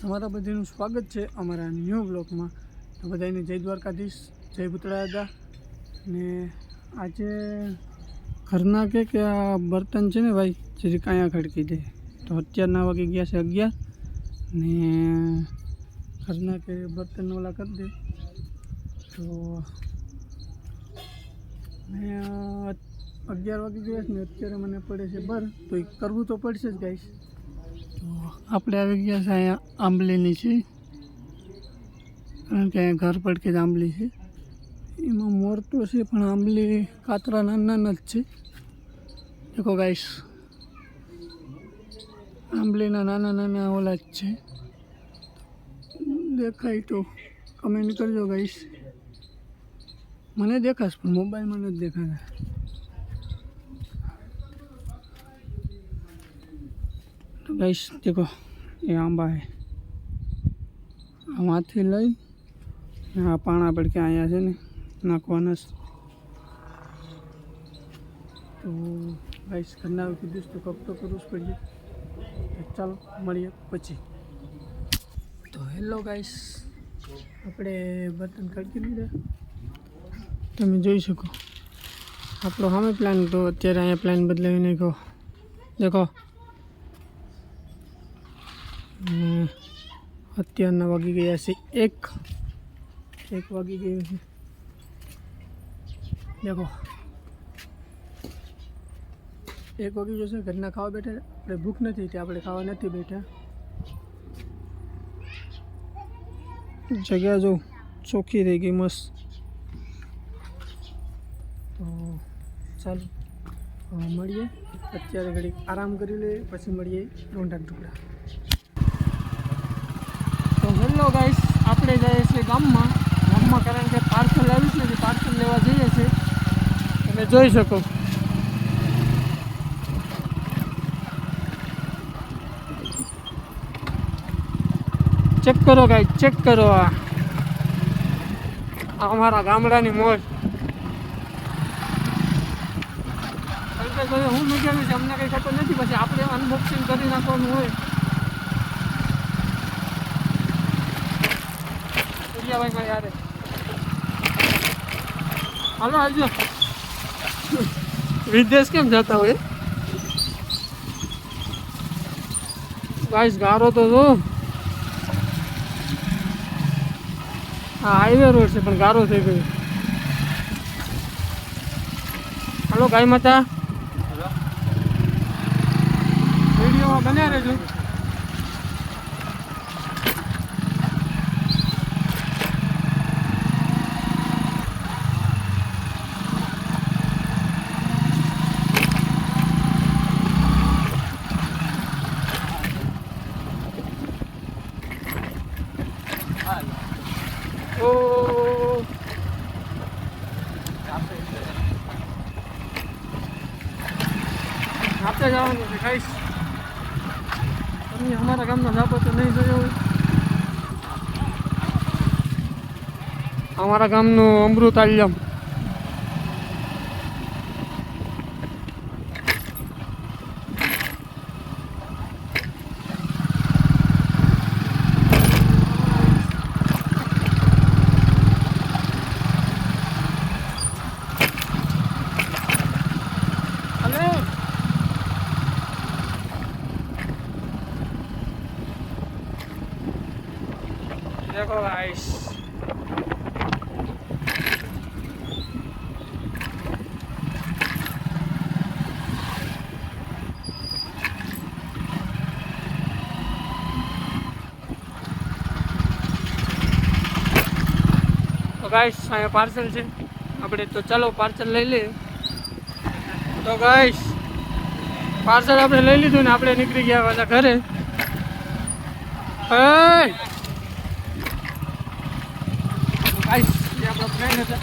તમારા બધાનું સ્વાગત છે અમારા ન્યૂ બ્લોગમાં તો બધાને જય દ્વારકાધીશ, જય ભૂતળા દાદા. ને આજે ઘરના કે કે આ બર્તન છે ને ભાઈ જેથી કાંઈ ખડકી દે. તો અત્યારના વાગે ગયા છે અગિયાર. ને ઘરના કે બર્તન ઓલા કરી દે. તો મેં અગિયાર વાગે ગયા છે ને, અત્યારે મને પડે છે બર. તો એ કરવું તો પડશે જ ગાઈશ તો આપણે આવી ગયા છે અહીંયા આંબલીની છે. કારણ કે અહીંયા ઘર પડકે જ આંબલી છે. એમાં મોર તો છે, પણ આંબલી કાતરા નાના નાના જ છે. દેખો ગાઈશ આંબલીના નાના નાના ઓલા જ છે. દેખાય તો. કમેન્ટ કરજો ગાઈશ મને દેખાશ, પણ મોબાઈલમાં નથી દેખાતા. ગાઈશ દેખો એ આંબા હે આમાંથી લઈ આ પાણા પડકે અહીંયા છે ને નાખવાના તો ગાઈસ ઘરના કીધું તો કપ તો કરવું જ પડશે ચાલો મળીએ પછી તો હેલો ગાઈશ આપણે બર્તન ખડકી લીધા તમે જોઈ શકો આપણો સામે પ્લાન તો અત્યારે અહીંયા પ્લાન બદલાવી નાખ્યો દેખો અત્યારના વાગી ગયા છે એક એક વાગી ગયું છે દેખો એક વાગી જશે ઘરના ખાવા બેઠા આપણે ભૂખ નથી તે આપણે ખાવા નથી બેઠા જગ્યા જો ચોખ્ખી થઈ ગઈ મસ્ત તો ચાલો હવે મળીએ અત્યારે ઘડીક આરામ કરી લઈએ પછી મળીએ રોંઢા ટુકડા. તો હેલો ગાઈસ આપણે જઈએ છીએ ગામમાં. ગામમાં કારણ કે પાર્સલ આવ્યું છે પાર્સલ લેવા જઈએ છીએ. તમે જોઈ શકો. ચેક કરો ગાઈ ચેક કરો આ. અમારા ગામડાની મોજ. કારણ હું મૂકેલું છે. અમને કંઈ ખબર નથી, પછી આપણે અનબોક્સિંગ કરી નાખવાનું હોય. ભાઈ મારે યારે હાલો આવજો. વિદેશ કેમ જતા હોય? ગાઈસ ગારો તો જો. હા હાઈવે રોડ છે પણ ગારો થઈ ગયો. હલો ગાય માતા. વિડીયોમાં બન્યા રહેજો ઓ આપણે જવાનું છે ખાઈશ તમે અમારા ગામના જાપો તો નહીં જોયો હોય અમારા ગામનું અમૃત આલ્યમ હલો Oh, guys. ગાઈસ અહીંયા પાર્સલ છે. આપણે તો ચાલો પાર્સલ લઈ લઈએ. તો ગાઈસ પાર્સલ આપણે લઈ લીધું ને આપણે નીકળી ગયા બધા ઘરે. હે! આપણો ફ્રેન્ડ હતા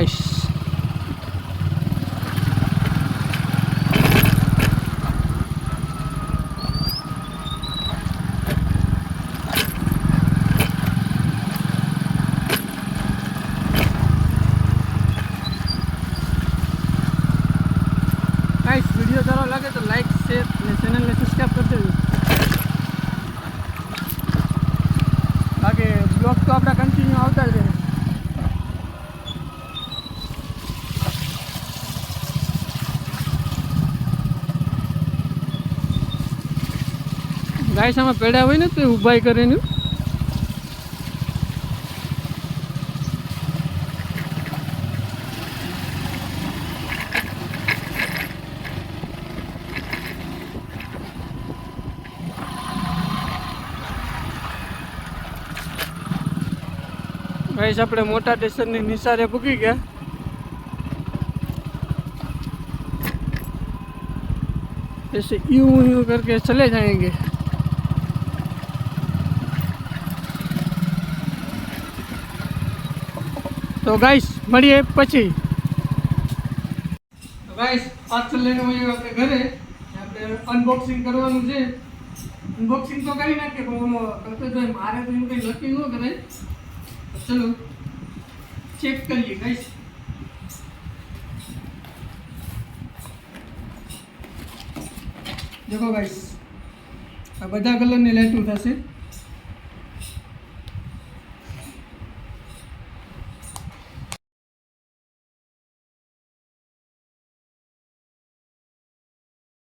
એ સારો લાગે તો લાઈક શેર અને ચેનલને સબસ્ક્રાઈબ કરી દેજો. બાકી બ્લોગ તો આપણા કન્ટિન્યુ આવતા જ રહે. ગાય આમાં પેડા હોય ને તે ઉભાઈ કરીને गाइस આપણે મોટા સ્ટેશનની નિશારે પૂકી ગયા ऐसे यूं यूं करके चले जाएंगे તો ગાઈસ મળીએ પછી તો ગાઈસ પાર્સલ લઈને મળીએ આપણે ઘરે આપણે અનબોક્સિંગ કરવાનું છે અનબોક્સિંગ તો કરી નાખીએ પણ ઓમાં કલ્પેશભાઈ મારે તો એવું કંઈ નક્કી ન કરે તો ચલો ચેક કરીએ ગાઈસ દેખો ગાઈસ આ બધા કલરની લાઈટું થશે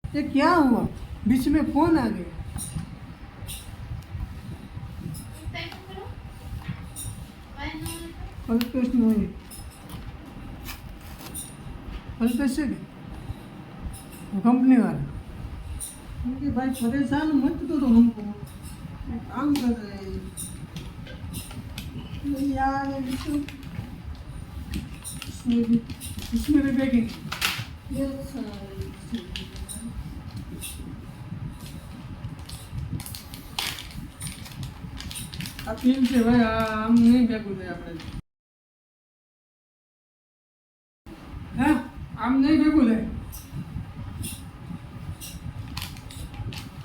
ये क्या हुआ बीच में फोन आ गया अल्पेश नहीं अल्पेश से क्या वो कंपनी वाला उनके भाई परेशान मत करो हमको ये काम कर रहे हैं ये यार ये तो इसमें भी इसमें भी पैकिंग ये सारी આ પીલ છે ભાઈ આ આમ નહીં ભેગું થાય આપણે હા આમ નહીં ભેગું થાય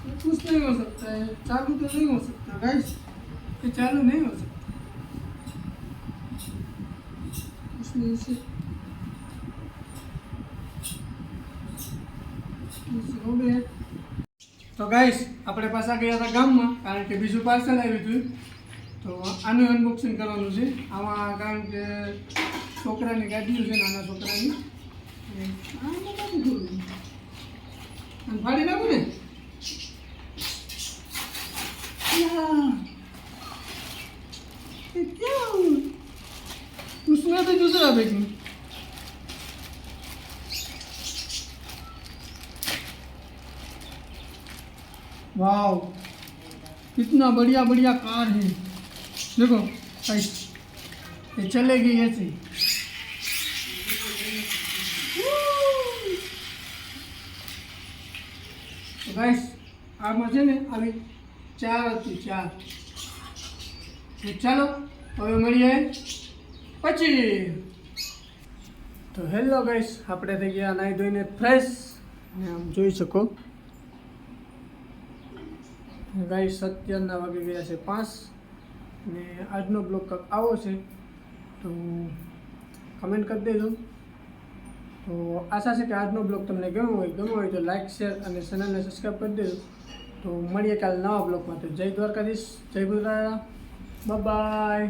ये कुछ नहीं हो सकता है चालू तो नहीं हो सकता गाइस ये चालू नहीं हो सकता इसमें इसे इसे हो गया તો ગાઈસ આપણે પાછા ગયા હતા ગામમાં કારણ કે બીજું પાર્સલ આવ્યું હતું તો આનું અનબોક્સિંગ કરવાનું છે આમાં કારણ કે છોકરાની ગાડીઓ છે નાના છોકરાની અને આમાં નથી ખોલવું. અને ફાડી નાખું ને યા. ये क्या हुआ? उसमें भी दूसरा पैकिंग वाओ कितना बढ़िया बढ़िया कार है देखो भाई ये चलेगी ऐसी ગાઈસ, આમાં છે ને આવી ચાર હતી, ચાર. ચાલો, હવે મળીએ પછી. તો હેલો ગાઈસ, આપણે થઈ ગયા નાહી ધોઈને ફ્રેશ ને આમ જોઈ શકો. ગાઈસ, અત્યારના વાગી ગયા છે પાંચ. ને આજનો બ્લોગ કંઈક આવો છે, તો કમેન્ટ કરી દેજો. તો આશા છે કે આજનો બ્લોગ તમને ગમ્યો હોય ગમ્યો હોય તો લાઇક શેર અને ચેનલને સબસ્ક્રાઈબ કરી દેજો. તો મળીએ કાલે નવા બ્લોગમાં. તો જય દ્વારકાધીશ, જય ગુજરાત બાય